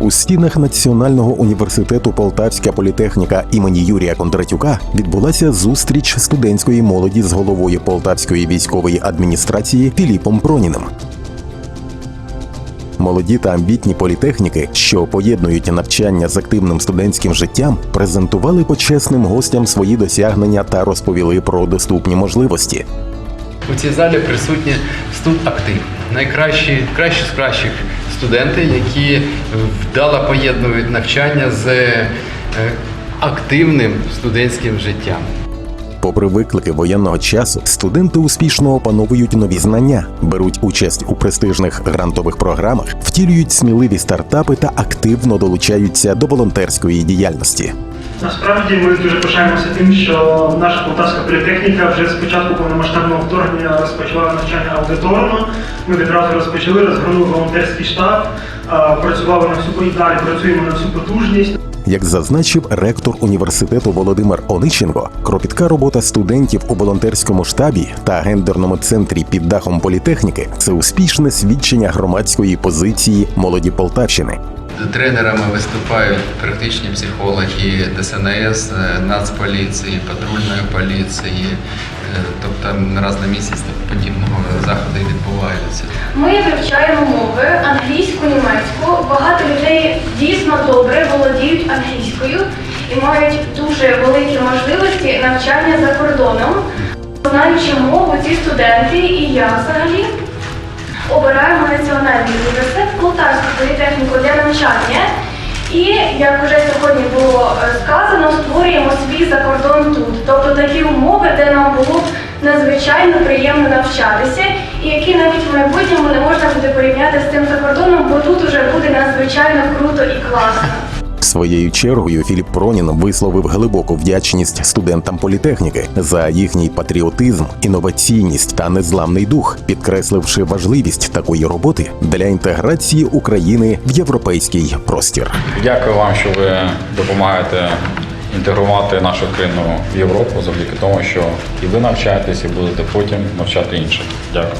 У стінах Національного університету Полтавська політехніка імені Юрія Кондратюка відбулася зустріч студентської молоді з головою Полтавської військової адміністрації Філіпом Проніним. Молоді та амбітні політехніки, що поєднують навчання з активним студентським життям, презентували почесним гостям свої досягнення та розповіли про доступні можливості. У цій залі присутні студактив. Найкращі, кращі з кращих студенти, які вдало поєднують навчання з е, активним студентським життям. Попри виклики воєнного часу, студенти успішно опановують нові знання, беруть участь у престижних грантових програмах, втілюють сміливі стартапи та активно долучаються до волонтерської діяльності. Насправді ми дуже пишаємося тим, що наша полтавська політехніка вже з початку повномасштабного вторгнення розпочала навчання аудиторно. Ми відразу розпочали, розгорнули волонтерський штаб, працювали на всю і далі працюємо на всю потужність. Як зазначив ректор університету Володимир Онищенко, кропітка робота студентів у волонтерському штабі та гендерному центрі під дахом політехніки це успішне свідчення громадської позиції молоді Полтавщини. Тренерами виступають практичні психологи ДСНС, е, Нацполіції, патрульної поліції. Е, Тобто раз на місяць подібного заходи відбуваються. Ми вивчаємо мови англійську, німецьку. Багато людей дійсно добре володіють англійською і мають дуже великі можливості навчання за кордоном. Знаючи мову, ці студенти і я взагалі обираємо національний університет Полтавську політехніку для навчання. І як вже сьогодні було е, сказано, створюємо свій закордон тут. Тобто такі умови, де нам було б надзвичайно приємно навчатися, і які навіть в майбутньому не можна буде порівняти з тим закордоном, бо тут уже буде надзвичайно круто і класно. Своєю чергою Філіп Пронін висловив глибоку вдячність студентам політехніки за їхній патріотизм, інноваційність та незламний дух, підкресливши важливість такої роботи для інтеграції України в європейський простір. Дякую вам, що ви допомагаєте інтегрувати нашу країну в Європу завдяки тому, що і ви навчаєтесь, і будете потім навчати інших. Дякую.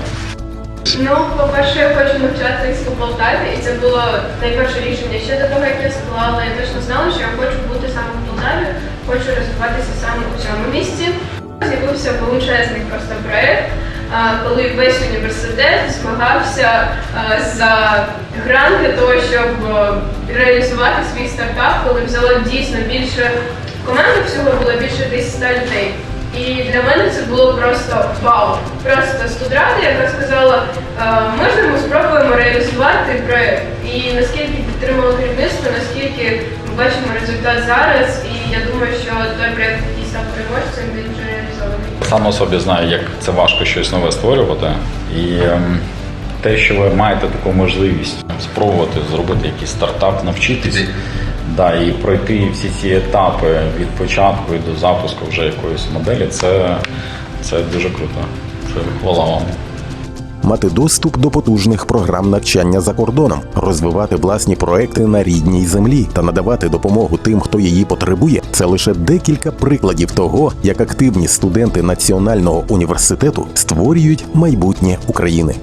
Ну, по-перше, я хочу навчатись у Полтаві, і це було найперше рішення ще до того, як я склала. Я точно знала, що я хочу бути саме в Полтаві, хочу розвиватися саме у цьому місці. З'явився величезний просто проект, коли весь університет змагався за грант для того, щоб реалізувати свій стартап, коли взяло дійсно більше команди всього було більше 10 людей. І для мене це було просто вау. Просто студрада, яка сказала, «Е, можна ми спробуємо реалізувати проект. І наскільки підтримало керівництво, наскільки ми бачимо результат зараз. І я думаю, що той проект, який став переможцем, він вже реалізований. Сам собі знаю, як це важко щось нове створювати. І ем, те, що ви маєте таку можливість спробувати зробити якийсь стартап, навчитись. Да, і пройти всі ці етапи від початку і до запуску вже якоїсь моделі, це, це дуже круто. Це хвала вам. Мати доступ до потужних програм навчання за кордоном, розвивати власні проекти на рідній землі та надавати допомогу тим, хто її потребує, це лише декілька прикладів того, як активні студенти національного університету створюють майбутнє України.